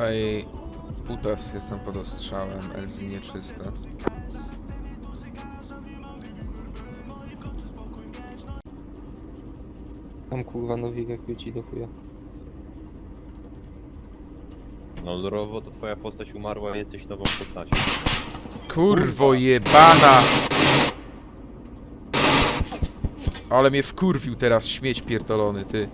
Ej, Putas, jestem pod ostrzałem, LZ nieczyste. Tam kurwa nowik jak ci do chuja. No lorowo to twoja postać umarła, jesteś nową postacią. Kurwo jebana! Ale mnie wkurwił teraz śmieć pierdolony, ty.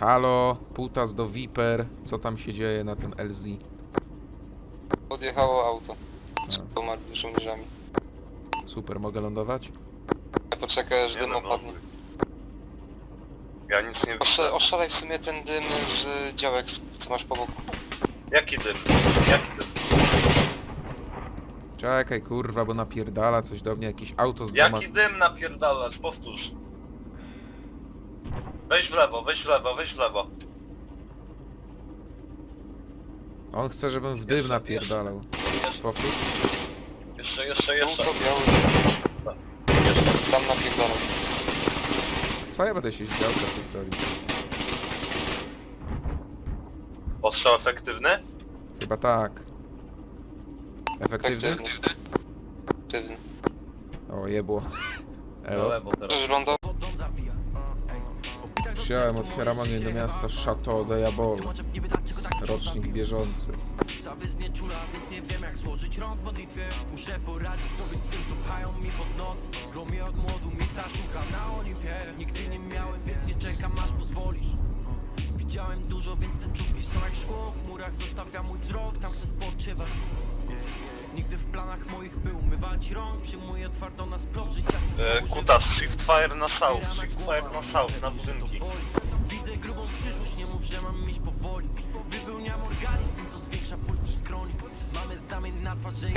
Halo, Putas do Viper, co tam się dzieje na tym LZ? Podjechało auto. Z dwoma żołnierzami. super, mogę lądować? Poczekaj aż dym no, opadnie. Ja nic nie Osze, widzę. oszalej w sumie ten dym z działek, co masz po boku. Jaki dym? Jaki dym? Czekaj, kurwa, bo napierdala coś do mnie, jakieś auto z dwoma... Jaki dym napierdalasz? Powtórz. Weź w lewo, weź w lewo, weź w lewo. On chce, żebym w dym Jeszcze, napierdalał. Powtórz? Jeszcze, jeszcze, jeszcze. Żółto, biały, Jeszcze. tam napierdolą. Co ja będę się z działka pierdolił? Ostrzał efektywny? Chyba tak. Efektywny? Aktywny. O, jebło. Na Elo. lewo teraz. Przecież lądował. Wziąłem, otwieram ogień do miasta Chateau de. Rocznik bieżący. Od Widziałem dużo, więc tęczówki są jak szkło W murach zostawia mój wzrok, tam chcę spoczywać Nigdy w planach moich był. Mywać rąk Przyjmuję twardo na splot życia. Chcę E, kutas, shift fire na south, shift fire na south, na budynki. Widzę grubą przyszłość, nie mów, że mam powoli. Wypełniam organizm tym, co zwiększa ból przy Mamy na twarz, że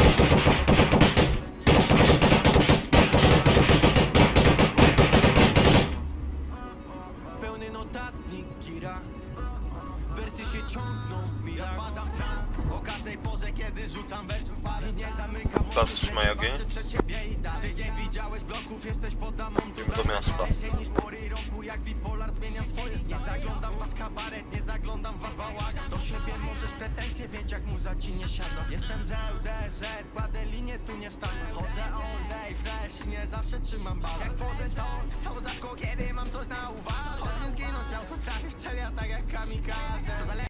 Wersje się ciągną w milach Padam w trans o każdej porze, kiedy rzucam wers wypadek Nie zamykam trzymaj ogień. Patrzę przed siebie i dalej. Nie widziałeś bloków, jesteś pod damą Idziemy do miasta. Się niż pory roku, jak bipolar zmieniam swoje zdanie. Nie zaglądam w wasz kabaret, nie zaglądam w wasz bałagan. Do siebie możesz pretensje mieć, jak muza ci nie siada. Jestem z LDZ, kładę linię, tu nie wstanę. Chodzę all day, fresh zawsze trzymam balans. Jak tworzę coś, to rzadko kiedy mam coś na uwadze. Choćbym zginąć miał, to trafię w cel, ja tak jak kamikaze